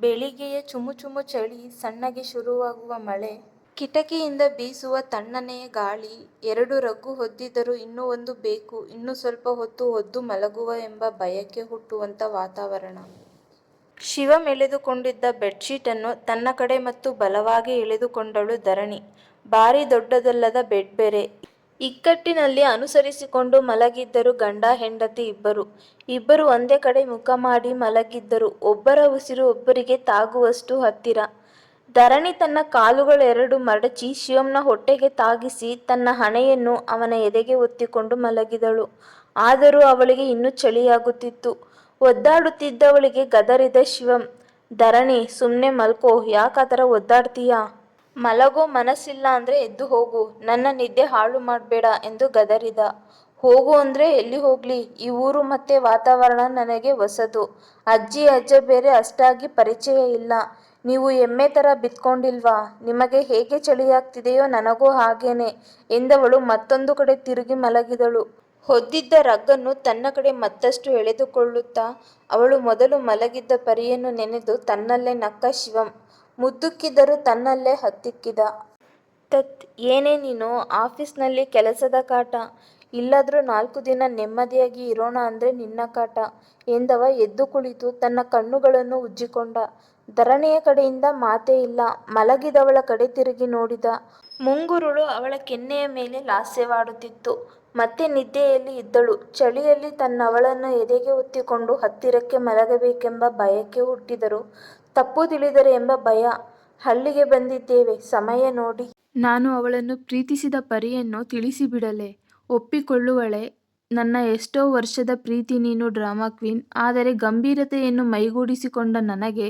ಬೆಳಿಗ್ಗೆಯೇ ಚುಮು ಚುಮು ಚಳಿ, ಸಣ್ಣಗೆ ಶುರುವಾಗುವ ಮಳೆ, ಕಿಟಕಿಯಿಂದ ಬೀಸುವ ತಣ್ಣನೆಯ ಗಾಳಿ, ಎರಡು ರಗ್ಗು ಹೊದ್ದಿದ್ದರೂ ಇನ್ನೂ ಒಂದು ಬೇಕು, ಇನ್ನೂ ಸ್ವಲ್ಪ ಹೊತ್ತು ಹೊದ್ದು ಮಲಗುವ ಎಂಬ ಭಯಕ್ಕೆ ಹುಟ್ಟುವಂಥ ವಾತಾವರಣ. ಶಿವ ಎಳೆದುಕೊಂಡಿದ್ದ ಬೆಡ್ ಶೀಟನ್ನು ತನ್ನ ಕಡೆ ಮತ್ತು ಬಲವಾಗಿ ಎಳೆದುಕೊಂಡಳು ಧರಣಿ. ಭಾರಿ ದೊಡ್ಡದಲ್ಲದ ಬೆಡ್ ಬೇರೆ. ಇಕ್ಕಟ್ಟಿನಲ್ಲಿ ಅನುಸರಿಸಿಕೊಂಡು ಮಲಗಿದ್ದರು ಗಂಡ ಹೆಂಡತಿ ಇಬ್ಬರು. ಇಬ್ಬರು ಒಂದೇ ಕಡೆ ಮುಖ ಮಾಡಿ ಮಲಗಿದ್ದರು. ಒಬ್ಬರ ಉಸಿರು ಒಬ್ಬರಿಗೆ ತಾಗುವಷ್ಟು ಹತ್ತಿರ. ಧರಣಿ ತನ್ನ ಕಾಲುಗಳೆರಡು ಮಡಚಿ ಶಿವಂನ ಹೊಟ್ಟೆಗೆ ತಾಗಿಸಿ ತನ್ನ ಹಣೆಯನ್ನು ಅವನ ಎದೆಗೆ ಒತ್ತಿಕೊಂಡು ಮಲಗಿದಳು. ಆದರೂ ಅವಳಿಗೆ ಇನ್ನೂ ಚಳಿಯಾಗುತ್ತಿತ್ತು. ಒದ್ದಾಡುತ್ತಿದ್ದವಳಿಗೆ ಗದರಿದ ಶಿವಂ, ಧರಣಿ, ಸುಮ್ಮನೆ ಮಲ್ಕೋ, ಯಾಕಾತರ ಒದ್ದಾಡ್ತೀಯಾ? ಮಲಗೋ ಮನಸ್ಸಿಲ್ಲ ಅಂದ್ರೆ ಎದ್ದು ಹೋಗು, ನನ್ನ ನಿದ್ದೆ ಹಾಳು ಮಾಡಬೇಡ ಎಂದು ಗದರಿದ. ಹೋಗು ಅಂದ್ರೆ ಎಲ್ಲಿ ಹೋಗ್ಲಿ, ಈ ಊರು ಮತ್ತೆ ವಾತಾವರಣ ನನಗೆ ಹೊಸದು. ಅಜ್ಜಿ ಅಜ್ಜ ಬೇರೆ ಅಷ್ಟಾಗಿ ಪರಿಚಯ ಇಲ್ಲ. ನೀವು ಎಮ್ಮೆ ತರ ಬಿತ್ಕೊಂಡಿಲ್ವಾ ನಿಮಗೆ ಹೇಗೆ ಚಳಿಯಾಗ್ತಿದೆಯೋ ನನಗೂ ಹಾಗೇನೆ ಎಂದವಳು ಮತ್ತೊಂದು ಕಡೆ ತಿರುಗಿ ಮಲಗಿದಳು. ಹೊದ್ದಿದ್ದ ರಗ್ಗನ್ನು ತನ್ನ ಕಡೆ ಮತ್ತಷ್ಟು ಎಳೆದುಕೊಳ್ಳುತ್ತಾ ಅವಳು ಮೊದಲು ಮಲಗಿದ್ದ ಪರಿಯನ್ನು ನೆನೆದು ತನ್ನಲ್ಲೇ ನಕ್ಕ ಶಿವಂ, ಮುದ್ದುಕ್ಕಿದರೂ ತನ್ನಲ್ಲೇ ಹತ್ತಿಕ್ಕಿದ. ತತ್ ಏನೇ ನೀನು, ಆಫೀಸ್ನಲ್ಲಿ ಕೆಲಸದ ಕಾಟ, ಇಲ್ಲಾದರೂ ನಾಲ್ಕು ದಿನ ನೆಮ್ಮದಿಯಾಗಿ ಇರೋಣ ಅಂದ್ರೆ ನಿನ್ನ ಕಾಟ ಎಂದವ ಎದ್ದು ಕುಳಿತು ತನ್ನ ಕಣ್ಣುಗಳನ್ನು ಉಜ್ಜಿಕೊಂಡ. ಧರಣಿಯ ಕಡೆಯಿಂದ ಮಾತೇ ಇಲ್ಲ. ಮಲಗಿದವಳ ಕಡೆ ತಿರುಗಿ ನೋಡಿದ. ಮುಂಗುರುಳು ಅವಳ ಕೆನ್ನೆಯ ಮೇಲೆ ಲಾಸ್ಯವಾಡುತ್ತಿತ್ತು. ಮತ್ತೆ ನಿದ್ದೆಯಲ್ಲಿ ಇದ್ದಳು. ಚಳಿಯಲ್ಲಿ ತನ್ನವಳನ್ನು ಎದೆಗೆ ಒತ್ತಿಕೊಂಡು ಹತ್ತಿರಕ್ಕೆ ಮಲಗಬೇಕೆಂಬ ಬಯಕೆ ಹುಟ್ಟಿದರೂ ತಪ್ಪು ತಿಳಿದರೆ ಎಂಬ ಭಯ. ಹಳ್ಳಿಗೆ ಬಂದಿದ್ದೇವೆ, ಸಮಯ ನೋಡಿ. ನಾನು ಅವಳನ್ನು ಪ್ರೀತಿಸಿದ ಪರಿಯನ್ನು ತಿಳಿಸಿಬಿಡಲೆ ಒಪ್ಪಿಕೊಳ್ಳುವಳೆ ನನ್ನ ಎಷ್ಟೋ ವರ್ಷದ ಪ್ರೀತಿ ನೀನು ಡ್ರಾಮಾ ಕ್ವೀನ್. ಆದರೆ ಗಂಭೀರತೆಯನ್ನು ಮೈಗೂಡಿಸಿಕೊಂಡ ನನಗೆ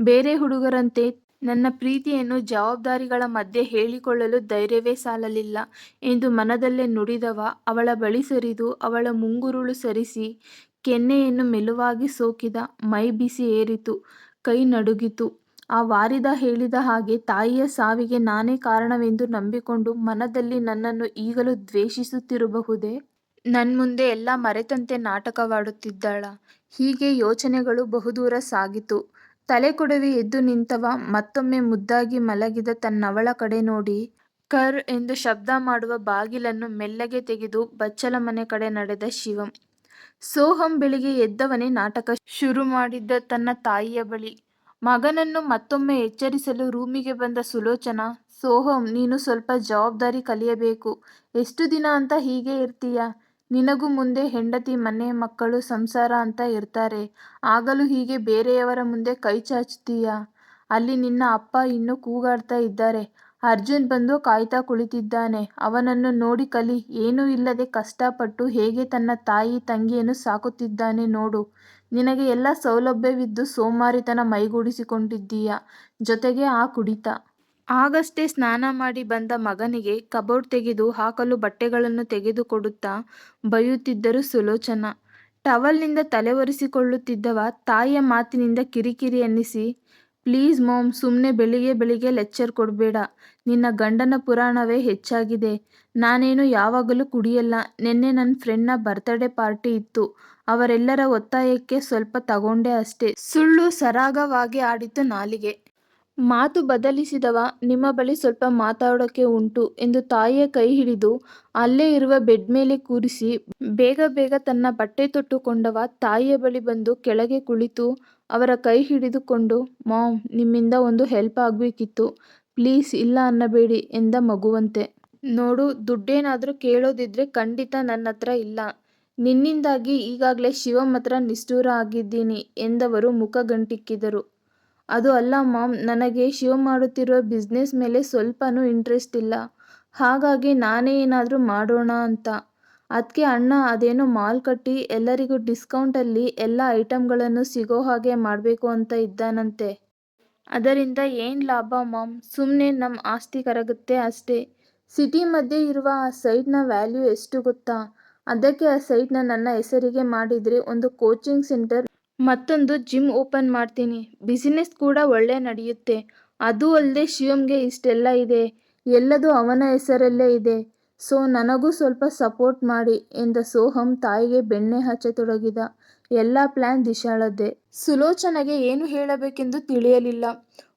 ಬೇರೆ ಹುಡುಗರಂತೆ ನನ್ನ ಪ್ರೀತಿಯನ್ನು ಜವಾಬ್ದಾರಿಗಳ ಮಧ್ಯೆ ಹೇಳಿಕೊಳ್ಳಲು ಧೈರ್ಯವೇ ಸಾಲಲಿಲ್ಲ ಎಂದು ಮನದಲ್ಲೇ ನುಡಿದವ ಅವಳ ಬಳಿ ಸರಿದು ಅವಳ ಮುಂಗುರುಳು ಸರಿಸಿ ಕೆನ್ನೆಯನ್ನು ಮೆಲುವಾಗಿ ಸೋಕಿದ. ಮೈ ಬಿಸಿ ಏರಿತು. ಕೈ ನಡುಗಿತು. ಆ ವಾರಿದ ಹೇಳಿದ ಹಾಗೆ ತಾಯಿಯ ಸಾವಿಗೆ ನಾನೇ ಕಾರಣವೆಂದು ನಂಬಿಕೊಂಡು ಮನದಲ್ಲಿ ನನ್ನನ್ನು ಈಗಲೂ ದ್ವೇಷಿಸುತ್ತಿರಬಹುದೇ? ನನ್ಮುಂದೆ ಎಲ್ಲ ಮರೆತಂತೆ ನಾಟಕವಾಡುತ್ತಿದ್ದಳಾ? ಹೀಗೆ ಯೋಚನೆಗಳು ಬಹುದೂರ ಸಾಗಿತು. ತಲೆಕೊಡವಿ ಎದ್ದು ನಿಂತವ ಮತ್ತೊಮ್ಮೆ ಮುದ್ದಾಗಿ ಮಲಗಿದ ತನ್ನವಳ ಕಡೆ ನೋಡಿ ಕರ್ ಎಂದು ಶಬ್ದ ಮಾಡುವ ಬಾಗಿಲನ್ನು ಮೆಲ್ಲಗೆ ತೆಗೆದು ಬಚ್ಚಲ ಮನೆ ಕಡೆ ನಡೆದ ಶಿವಂ. ಸೋಹಂ ಬೆಳಿಗ್ಗೆ ಎದ್ದವನೇ ನಾಟಕ ಶುರು ಮಾಡಿದ್ದ ತನ್ನ ತಾಯಿಯ ಬಳಿ. ಮಗನನ್ನು ಮತ್ತೊಮ್ಮೆ ಎಚ್ಚರಿಸಲು ರೂಮಿಗೆ ಬಂದ ಸುಲೋಚನಾ, ಸೋಹಂ ನೀನು ಸ್ವಲ್ಪ ಜವಾಬ್ದಾರಿ ಕಲಿಯಬೇಕು. ಎಷ್ಟು ದಿನ ಅಂತ ಹೀಗೆ ಇರ್ತೀಯ ನಿನಗೂ ಮುಂದೆ ಹೆಂಡತಿ ಮನೆ ಮಕ್ಕಳು ಸಂಸಾರ ಅಂತ ಇರ್ತಾರೆ. ಆಗಲೂ ಹೀಗೆ ಬೇರೆಯವರ ಮುಂದೆ ಕೈ ಚಾಚುತ್ತೀಯ ಅಲ್ಲಿ ನಿನ್ನ ಅಪ್ಪ ಇನ್ನೂ ಕೂಗಾಡ್ತಾ ಇದ್ದಾರೆ. ಅರ್ಜುನ್ ಬಂದು ಕಾಯ್ತಾ ಕುಳಿತಿದ್ದಾನೆ. ಅವನನ್ನು ನೋಡಿ ಕಲಿ. ಏನೂ ಇಲ್ಲದೆ ಕಷ್ಟಪಟ್ಟು ಹೇಗೆ ತನ್ನ ತಾಯಿ ತಂಗಿಯನ್ನು ಸಾಕುತ್ತಿದ್ದಾನೆ ನೋಡು. ನಿನಗೆ ಎಲ್ಲ ಸೌಲಭ್ಯವಿದ್ದು ಸೋಮಾರಿತನ ಮೈಗೂಡಿಸಿಕೊಂಡಿದ್ದೀಯ. ಜೊತೆಗೆ ಆ ಕುಡಿತ. ಆಗಷ್ಟೇ ಸ್ನಾನ ಮಾಡಿ ಬಂದ ಮಗನಿಗೆ ಕಬೋರ್ಡ್ ತೆಗೆದು ಹಾಕಲು ಬಟ್ಟೆಗಳನ್ನು ತೆಗೆದುಕೊಡುತ್ತಾ ಬೈಯುತ್ತಿದ್ದರು ಸುಲೋಚನಾ. ಟವಲ್ನಿಂದ ತಲೆ ಒರೆಸಿಕೊಳ್ಳುತ್ತಿದ್ದವ ತಾಯಿಯ ಮಾತಿನಿಂದ ಕಿರಿಕಿರಿ ಅನ್ನಿಸಿ, ಪ್ಲೀಸ್ ಮೋಮ್ ಸುಮ್ಮನೆ ಬೆಳಿಗ್ಗೆ ಬೆಳಿಗ್ಗೆ ಲೆಕ್ಚರ್ ಕೊಡಬೇಡ ನಿನ್ನ ಗಂಡನ ಪುರಾಣವೇ ಹೆಚ್ಚಾಗಿದೆ. ನಾನೇನು ಯಾವಾಗಲೂ ಕುಡಿಯಲ್ಲ. ನೆನ್ನೆ ನನ್ನ ಫ್ರೆಂಡ್ನ ಬರ್ತ್ಡೇ ಬರ್ತ್ ಪಾರ್ಟಿ ಇತ್ತು. ಅವರೆಲ್ಲರ ಒತ್ತಾಯಕ್ಕೆ ಸ್ವಲ್ಪ ತಗೊಂಡೆ ಅಷ್ಟೇ ಸುಳ್ಳು ಸರಾಗವಾಗಿ ಆಡಿತು ನಾಲಿಗೆ. ಮಾತು ಬದಲಿಸಿದವ ನಿಮ್ಮ ಬಳಿ ಸ್ವಲ್ಪ ಮಾತಾಡೋಕೆ ಉಂಟು ಎಂದು ತಾಯಿಯ ಕೈ ಹಿಡಿದು ಅಲ್ಲೇ ಇರುವ ಬೆಡ್ ಮೇಲೆ ಕೂರಿಸಿ ಬೇಗ ಬೇಗ ತನ್ನ ಬಟ್ಟೆ ತೊಟ್ಟುಕೊಂಡವ ತಾಯಿಯ ಬಳಿ ಬಂದು ಕೆಳಗೆ ಕುಳಿತು ಅವರ ಕೈ ಹಿಡಿದುಕೊಂಡು ಮಾಮ್, ನಿಮ್ಮಿಂದ ಒಂದು ಹೆಲ್ಪ್ ಆಗಬೇಕಿತ್ತು ಪ್ಲೀಸ್ ಇಲ್ಲ ಅನ್ನಬೇಡಿ ಎಂದ ಮಗುವಂತೆ. ನೋಡು, ದುಡ್ಡೇನಾದರೂ ಕೇಳೋದಿದ್ರೆ ಖಂಡಿತ ನನ್ನತ್ರ ಇಲ್ಲ. ನಿನ್ನಿಂದಾಗಿ ಈಗಾಗಲೇ ಶಿವಂ ಹತ್ರ ನಿಷ್ಠೂರ ಆಗಿದ್ದೀನಿ ಎಂದವರು ಮುಖ ಗಂಟಿಕ್ಕಿದರು. ಅದು ಅಲ್ಲ ಮಾಮ್, ನನಗೆ ಶಿವ ಮಾಡುತ್ತಿರುವ ಬಿಸ್ನೆಸ್ ಮೇಲೆ ಸ್ವಲ್ಪನೂ ಇಂಟ್ರೆಸ್ಟ್ ಇಲ್ಲ. ಹಾಗಾಗಿ ನಾನೇ ಏನಾದರೂ ಮಾಡೋಣ ಅಂತ. ಅದಕ್ಕೆ ಅಣ್ಣ ಅದೇನೋ ಮಾಲ್ ಕಟ್ಟಿ ಎಲ್ಲರಿಗೂ ಡಿಸ್ಕೌಂಟಲ್ಲಿ ಎಲ್ಲ ಐಟಮ್ಗಳನ್ನು ಸಿಗೋ ಹಾಗೆ ಮಾಡಬೇಕು ಅಂತ ಇದ್ದಾನಂತೆ. ಅದರಿಂದ ಏನು ಲಾಭ ಮಾಮ್, ಸುಮ್ಮನೆ ನಮ್ಮ ಆಸ್ತಿ ಕರಗುತ್ತೆ ಅಷ್ಟೇ. ಸಿಟಿ ಮಧ್ಯೆ ಇರುವ ಆ ಸೈಟ್ನ ವ್ಯಾಲ್ಯೂ ಎಷ್ಟು ಗೊತ್ತಾ? ಅದಕ್ಕೆ ಆ ಸೈಟ್ನ ನನ್ನ ಹೆಸರಿಗೆ ಮಾಡಿದರೆ ಒಂದು ಕೋಚಿಂಗ್ ಸೆಂಟರ್ ಮತ್ತೊಂದು ಜಿಮ್ ಓಪನ್ ಮಾಡ್ತೀನಿ. ಬಿಸಿನೆಸ್ ಕೂಡ ಒಳ್ಳೆ ನಡೆಯುತ್ತೆ. ಅದೂ ಅಲ್ಲದೆ ಶಿವಂಗೆ ಇಷ್ಟೆಲ್ಲ ಇದೆ. ಎಲ್ಲದೂ ಅವನ ಹೆಸರಲ್ಲೇ ಇದೆ. ಸೊ, ನನಗೂ ಸ್ವಲ್ಪ ಸಪೋರ್ಟ್ ಮಾಡಿ ಎಂದ ಸೋಹಂ ತಾಯಿಗೆ ಬೆಣ್ಣೆ ಹಚ್ಚತೊಡಗಿದ. ಎಲ್ಲ ಪ್ಲಾನ್ ದಿಶಾಳದ್ದೇ ಸುಲೋಚನಗೆ ಏನು ಹೇಳಬೇಕೆಂದು ತಿಳಿಯಲಿಲ್ಲ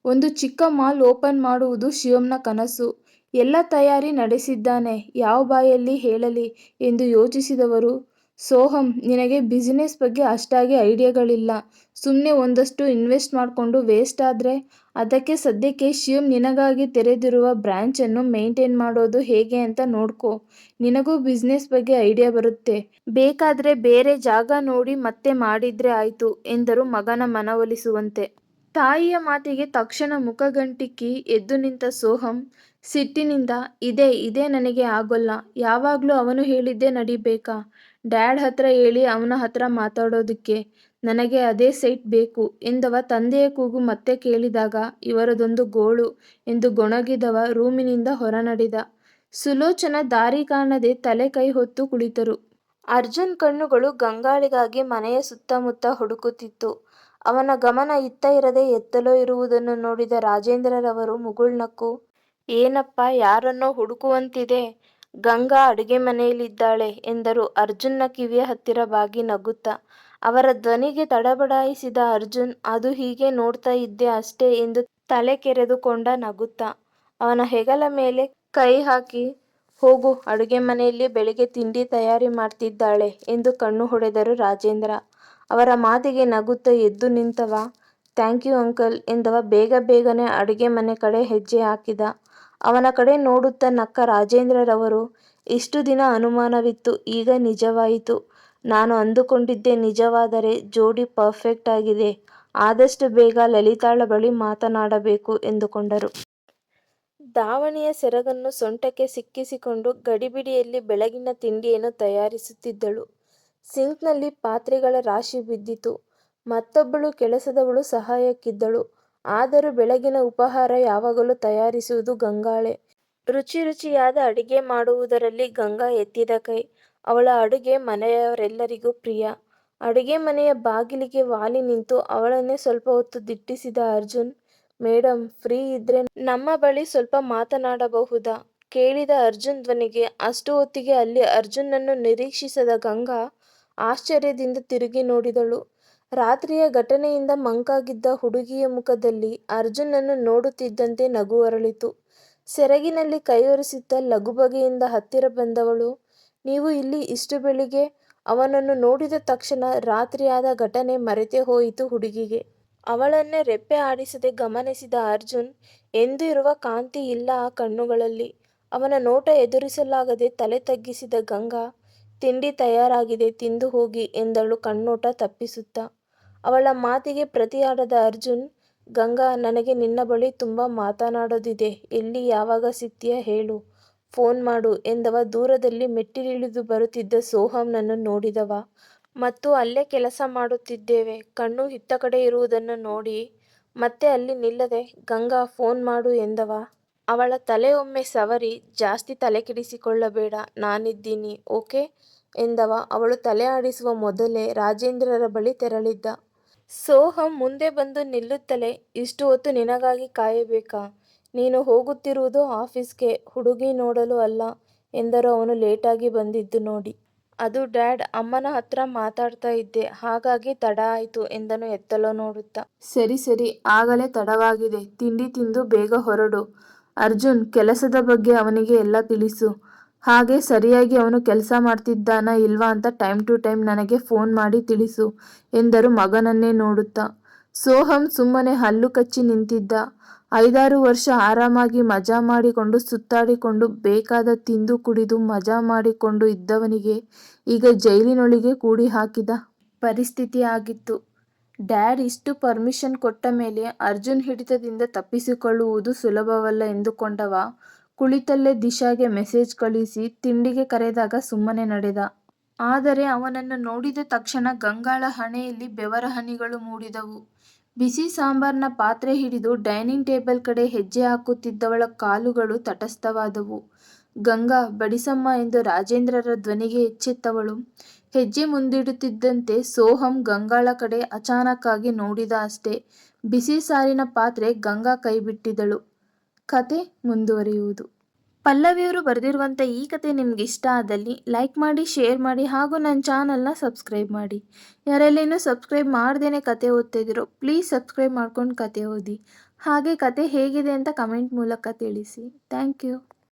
ಒಂದು ಚಿಕ್ಕ ಮಾಲ್ ಓಪನ್ ಮಾಡುವುದು ಶಿವಂನ ಕನಸು ಎಲ್ಲ ತಯಾರಿ ನಡೆಸಿದ್ದಾನೆ ಯಾವ ಬಾಯಲ್ಲಿ ಹೇಳಲಿ ಎಂದು ಯೋಚಿಸಿದವರು ಸೋಹಂ, ನಿನಗೆ ಬಿಸಿನೆಸ್ ಬಗ್ಗೆ ಅಷ್ಟಾಗಿ ಐಡಿಯಾಗಳಿಲ್ಲ. ಸುಮ್ಮನೆ ಒಂದಷ್ಟು ಇನ್ವೆಸ್ಟ್ ಮಾಡಿಕೊಂಡು ವೇಸ್ಟ್ ಆದರೆ? ಅದಕ್ಕೆ ಸದ್ಯಕ್ಕೆ ಶಿವಮ್ ನಿನಗಾಗಿ ತೆರೆದಿರುವ ಬ್ರ್ಯಾಂಚನ್ನು ಮೇಂಟೈನ್ ಮಾಡೋದು ಹೇಗೆ ಅಂತ ನೋಡ್ಕೋ. ನಿನಗೂ ಬಿಸ್ನೆಸ್ ಬಗ್ಗೆ ಐಡಿಯಾ ಬರುತ್ತೆ. ಬೇಕಾದರೆ ಬೇರೆ ಜಾಗ ನೋಡಿ ಮತ್ತೆ ಮಾಡಿದ್ರೆ ಆಯಿತು, ಎಂದರು ಮಗನ ಮನವೊಲಿಸುವಂತೆ. ತಾಯಿಯ ಮಾತಿಗೆ ತಕ್ಷಣ ಮುಖಗಂಟಿಕ್ಕಿ ಎದ್ದು ನಿಂತ ಸೋಹಂ, ಸಿಟ್ಟಿನಿಂದ, ಇದೇ ಇದೇ ನನಗೆ ಆಗೋಲ್ಲ. ಯಾವಾಗಲೂ ಅವನು ಹೇಳಿದ್ದೇ ನಡಿಬೇಕಾ? ಡ್ಯಾಡ್ ಹತ್ರ ಹೇಳಿ ಅವನ ಹತ್ರ ಮಾತಾಡೋದಕ್ಕೆ ನನಗೆ ಅದೇ ಸೈಟ್ ಬೇಕು ಎಂದವ ತಂದೆಯ ಕೂಗು ಮತ್ತೆ ಕೇಳಿದಾಗ, ಇವರದೊಂದು ಗೋಳು ಎಂದು ಗೊಣಗಿದವ ರೂಮಿನಿಂದ ಹೊರನಡೆದ. ಸುಲೋಚನ ದಾರಿ ಕಾಣದೆ ತಲೆ ಕೈ ಹೊತ್ತು ಕುಳಿತರು. ಅರ್ಜುನ್ ಕಣ್ಣುಗಳು ಗಂಗಾಳಿಗಾಗಿ ಮನೆಯ ಸುತ್ತಮುತ್ತ ಹುಡುಕುತ್ತಿತ್ತು. ಅವನ ಗಮನ ಇತ್ತ ಇರದೆ ಎತ್ತಲೋ ಇರುವುದನ್ನು ನೋಡಿದ ರಾಜೇಂದ್ರರವರು ಮುಗುಳ್ನಕ್ಕು, ಏನಪ್ಪ, ಯಾರನ್ನೋ ಹುಡುಕುವಂತಿದೆ? ಗಂಗಾ ಅಡುಗೆ ಮನೆಯಲ್ಲಿದ್ದಾಳೆ ಎಂದರು. ಅರ್ಜುನ್ನ ಕಿವಿಯ ಹತ್ತಿರ ಬಾಗಿ ನಗುತ್ತಾ. ಅವರ ಧ್ವನಿಗೆ ತಡಬಡಾಯಿಸಿದ ಅರ್ಜುನ್, ಅದು ಹೀಗೆ ನೋಡ್ತಾ ಇದ್ದೆ ಅಷ್ಟೇ ಎಂದು ತಲೆ ಕೆರೆದುಕೊಂಡ ನಗುತ್ತಾ. ಅವನ ಹೆಗಲ ಮೇಲೆ ಕೈ ಹಾಕಿ, ಹೋಗು, ಅಡುಗೆ ಮನೆಯಲ್ಲಿ ಬೆಳಿಗ್ಗೆ ತಿಂಡಿ ತಯಾರಿ ಮಾಡ್ತಿದ್ದಾಳೆ ಎಂದು ಕಣ್ಣು ಹೊಡೆದರು ರಾಜೇಂದ್ರ. ಅವರ ಮಾತಿಗೆ ನಗುತ್ತಾ, ಎದ್ದು ನಿಂತವ ಥ್ಯಾಂಕ್ ಯು ಅಂಕಲ್ ಎಂದವ ಬೇಗ ಬೇಗನೆ ಅಡುಗೆ ಮನೆ ಕಡೆ ಹೆಜ್ಜೆ ಹಾಕಿದ. ಅವನ ಕಡೆ ನೋಡುತ್ತ ನಕ್ಕ ರಾಜೇಂದ್ರರವರು, ಇಷ್ಟು ದಿನ ಅನುಮಾನವಿತ್ತು, ಈಗ ನಿಜವಾಯಿತು. ನಾನು ಅಂದುಕೊಂಡಿದ್ದೆ ನಿಜವಾದರೆ ಜೋಡಿ ಪರ್ಫೆಕ್ಟ್ ಆಗಿದೆ, ಆದಷ್ಟು ಬೇಗ ಲಲಿತಾಳ ಬಳಿ ಮಾತನಾಡಬೇಕು ಎಂದುಕೊಂಡರು. ದಾವಣಿಯ ಸೆರಗನ್ನು ಸೊಂಟಕ್ಕೆ ಸಿಕ್ಕಿಸಿಕೊಂಡು ಗಡಿಬಿಡಿಯಲ್ಲಿ ಬೆಳಗಿನ ತಿಂಡಿಯನ್ನು ತಯಾರಿಸುತ್ತಿದ್ದಳು. ಸಿಂಕ್ನಲ್ಲಿ ಪಾತ್ರೆಗಳ ರಾಶಿ ಬಿದ್ದಿತು. ಮತ್ತೊಬ್ಬಳು ಕೆಲಸದವಳು ಸಹಾಯಕ್ಕಿದ್ದಳು. ಆದರೂ ಬೆಳಗಿನ ಉಪಹಾರ ಯಾವಾಗಲೂ ತಯಾರಿಸುವುದು ಗಂಗಾಳೆ. ರುಚಿ ರುಚಿಯಾದ ಅಡಿಗೆ ಮಾಡುವುದರಲ್ಲಿ ಗಂಗಾ ಎತ್ತಿದ ಕೈ. ಅವಳ ಅಡುಗೆ ಮನೆಯವರೆಲ್ಲರಿಗೂ ಪ್ರಿಯ. ಅಡುಗೆ ಮನೆಯ ಬಾಗಿಲಿಗೆ ವಾಲಿ ನಿಂತು ಅವಳನ್ನೇ ಸ್ವಲ್ಪ ಹೊತ್ತು ದಿಟ್ಟಿಸಿದ ಅರ್ಜುನ್ ಮೇಡಮ್ ಫ್ರೀ ಇದ್ರೆ ನಮ್ಮ ಬಳಿ ಸ್ವಲ್ಪ ಮಾತನಾಡಬಹುದಾ ಕೇಳಿದ ಅರ್ಜುನ್ ಧ್ವನಿಗೆ. ಅಷ್ಟು ಹೊತ್ತಿಗೆ ಅಲ್ಲಿ ಅರ್ಜುನನ್ನು ನಿರೀಕ್ಷಿಸದ ಗಂಗಾ ಆಶ್ಚರ್ಯದಿಂದ ತಿರುಗಿ ನೋಡಿದಳು. ರಾತ್ರಿಯ ಘಟನೆಯಿಂದ ಮಂಕಾಗಿದ್ದ ಹುಡುಗಿಯ ಮುಖದಲ್ಲಿ ಅರ್ಜುನನ್ನು ನೋಡುತ್ತಿದ್ದಂತೆ ನಗು ಅರಳಿತು. ಸೆರಗಿನಲ್ಲಿ ಕೈಯೊರೆಸಿದ್ದ ಲಗುಬಗೆಯಿಂದ ಹತ್ತಿರ ಬಂದವಳು, ನೀವು ಇಲ್ಲಿ ಇಷ್ಟು ಬೆಳಿಗ್ಗೆ? ಅವನನ್ನು ನೋಡಿದ ತಕ್ಷಣ ರಾತ್ರಿಯಾದ ಘಟನೆ ಮರೆತೇ ಹೋಯಿತು ಹುಡುಗಿಗೆ. ಅವಳನ್ನೇ ರೆಪ್ಪೆ ಆಡಿಸದೆ ಗಮನಿಸಿದ ಅರ್ಜುನ್, ಎಂದು ಇರುವ ಕಾಂತಿ ಇಲ್ಲ ಆ ಕಣ್ಣುಗಳಲ್ಲಿ. ಅವನ ನೋಟ ಎದುರಿಸಲಾಗದೆ ತಲೆ ತಗ್ಗಿಸಿದ ಗಂಗಾ, ತಿಂಡಿ ತಯಾರಾಗಿದೆ, ತಿಂದು ಹೋಗಿ ಎಂದಳು ಕಣ್ಣೋಟ ತಪ್ಪಿಸುತ್ತಾ. ಅವಳ ಮಾತಿಗೆ ಪ್ರತಿಯಾಡದ ಅರ್ಜುನ್, ಗಂಗಾ, ನನಗೆ ನಿನ್ನ ಬಳಿ ತುಂಬ ಮಾತನಾಡೋದಿದೆ. ಎಲ್ಲಿ, ಯಾವಾಗ ಸಿಗ್ತೀಯ ಹೇಳು. ಫೋನ್ ಮಾಡು ಎಂದವ. ದೂರದಲ್ಲಿ ಮೆಟ್ಟಿಲಿಳಿದು ಬರುತ್ತಿದ್ದ ಸೋಹಂನನ್ನು ನೋಡಿದವ. ಮತ್ತು ಅಲ್ಲೇ ಕೆಲಸ ಮಾಡುತ್ತಿದ್ದೇವೆ. ಕಣ್ಣು ಹಿತ್ತ ಕಡೆ ಇರುವುದನ್ನು ನೋಡಿ. ಮತ್ತೆ ಅಲ್ಲಿ ನಿಲ್ಲದೆ ಗಂಗಾ, ಫೋನ್ ಮಾಡು ಎಂದವ. ಅವಳ ತಲೆ ಒಮ್ಮೆ ಸವರಿ, ಜಾಸ್ತಿ ತಲೆ ಕೆಡಿಸಿಕೊಳ್ಳಬೇಡ, ನಾನಿದ್ದೀನಿ, ಓಕೆ? ಎಂದವ. ಅವಳು ತಲೆ ಆಡಿಸುವ ಮೊದಲೇ ರಾಜೇಂದ್ರರ ಬಳಿ ತೆರಳಿದ್ದ. ಸೋಹಂ ಮುಂದೆ ಬಂದು ನಿಲ್ಲುತ್ತಲೇ, ಇಷ್ಟು ಹೊತ್ತು ನಿನಗಾಗಿ ಕಾಯಬೇಕಾ? ನೀನು ಹೋಗುತ್ತಿರುವುದು ಆಫೀಸ್ಗೆ, ಹುಡುಗಿ ನೋಡಲು ಅಲ್ಲ ಎಂದರು ಅವನು ಲೇಟಾಗಿ ಬಂದಿದ್ದು ನೋಡಿ. ಅದು ಡ್ಯಾಡ್ ಅಮ್ಮನ ಹತ್ರ ಮಾತಾಡ್ತಾ ಇದ್ದೆ, ಹಾಗಾಗಿ ತಡ ಆಯಿತು ಎಂದನು ಎತ್ತಲೋ ನೋಡುತ್ತಾ. ಸರಿ ಸರಿ, ಆಗಲೇ ತಡವಾಗಿದೆ, ತಿಂಡಿ ತಿಂದು ಬೇಗ ಹೊರಡು. ಅರ್ಜುನ್, ಕೆಲಸದ ಬಗ್ಗೆ ಅವನಿಗೆ ಎಲ್ಲ ತಿಳಿಸು. ಹಾಗೆ ಸರಿಯಾಗಿ ಅವನು ಕೆಲಸ ಮಾಡ್ತಿದ್ದಾನ ಇಲ್ವಾ ಅಂತ ಟೈಮ್ ಟು ಟೈಮ್ ನನಗೆ ಫೋನ್ ಮಾಡಿ ತಿಳಿಸು ಎಂದರು ಮಗನನ್ನೇ ನೋಡುತ್ತಾ. ಸೋಹಂ ಸುಮ್ಮನೆ ಹಲ್ಲು ಕಚ್ಚಿ ನಿಂತಿದ್ದ. ಐದಾರು ವರ್ಷ ಆರಾಮಾಗಿ ಮಜಾ ಮಾಡಿಕೊಂಡು ಸುತ್ತಾಡಿಕೊಂಡು ಬೇಕಾದ ತಿಂದು ಕುಡಿದು ಮಜಾ ಮಾಡಿಕೊಂಡು ಇದ್ದವನಿಗೆ ಈಗ ಜೈಲಿನೊಳಗೆ ಕೂಡಿ ಹಾಕಿದ ಪರಿಸ್ಥಿತಿ ಆಗಿತ್ತು. ಡ್ಯಾಡ್ ಇಷ್ಟು ಪರ್ಮಿಷನ್ ಕೊಟ್ಟ ಮೇಲೆ ಅರ್ಜುನ್ ಹಿಡಿತದಿಂದ ತಪ್ಪಿಸಿಕೊಳ್ಳುವುದು ಸುಲಭವಲ್ಲ ಎಂದುಕೊಂಡವ. ಕುಳಿತಲ್ಲೇ ದಿಶಾಗೆ ಮೆಸೇಜ್ ಕಳಿಸಿ ತಿಂಡಿಗೆ ಕರೆದಾಗ ಸುಮ್ಮನೆ ನಡೆದ. ಆದರೆ ಅವನನ್ನು ನೋಡಿದ ತಕ್ಷಣ ಗಂಗಾಳ ಹಣೆಯಲ್ಲಿ ಬೆವರ ಹನಿಗಳು ಮೂಡಿದವು. ಬಿಸಿ ಸಾಂಬಾರ್ನ ಪಾತ್ರೆ ಹಿಡಿದು ಡೈನಿಂಗ್ ಟೇಬಲ್ ಕಡೆ ಹೆಜ್ಜೆ ಹಾಕುತ್ತಿದ್ದವಳ ಕಾಲುಗಳು ತಟಸ್ಥವಾದವು. ಗಂಗಾ, ಬಡಿಸಮ್ಮ ಎಂದು ರಾಜೇಂದ್ರರ ಧ್ವನಿಗೆ ಎಚ್ಚೆತ್ತವಳು. ಹೆಜ್ಜೆ ಮುಂದಿಡುತ್ತಿದ್ದಂತೆ ಸೋಹಂ ಗಂಗಾಳ ಕಡೆ ಅಚಾನಕ್ಕಾಗಿ ನೋಡಿದ ಅಷ್ಟೇ. ಬಿಸಿ ಸಾರಿನ ಪಾತ್ರೆ ಗಂಗಾ ಕೈಬಿಟ್ಟಿದಳು ಕತೆ ಮುಂದುವರಿಯುವುದು. ಪಲ್ಲವಿಯವರು ಬರೆದಿರುವಂಥ ಈ ಕತೆ ನಿಮ್ಗೆ ಇಷ್ಟ ಆದಲ್ಲಿ ಲೈಕ್ ಮಾಡಿ, ಶೇರ್ ಮಾಡಿ ಹಾಗೂ ನನ್ನ ಚಾನಲ್ನ ಸಬ್ಸ್ಕ್ರೈಬ್ ಮಾಡಿ. ಯಾರೆಲ್ಲ ಇನ್ನೂ ಸಬ್ಸ್ಕ್ರೈಬ್ ಮಾಡ್ದೇ ಕತೆ ಓದ್ತಿದ್ದೀರೋ ಪ್ಲೀಸ್ ಸಬ್ಸ್ಕ್ರೈಬ್ ಮಾಡ್ಕೊಂಡು ಕತೆ ಓದಿ. ಹಾಗೆ ಕತೆ ಹೇಗಿದೆ ಅಂತ ಕಮೆಂಟ್ ಮೂಲಕ ತಿಳಿಸಿ. Thank you.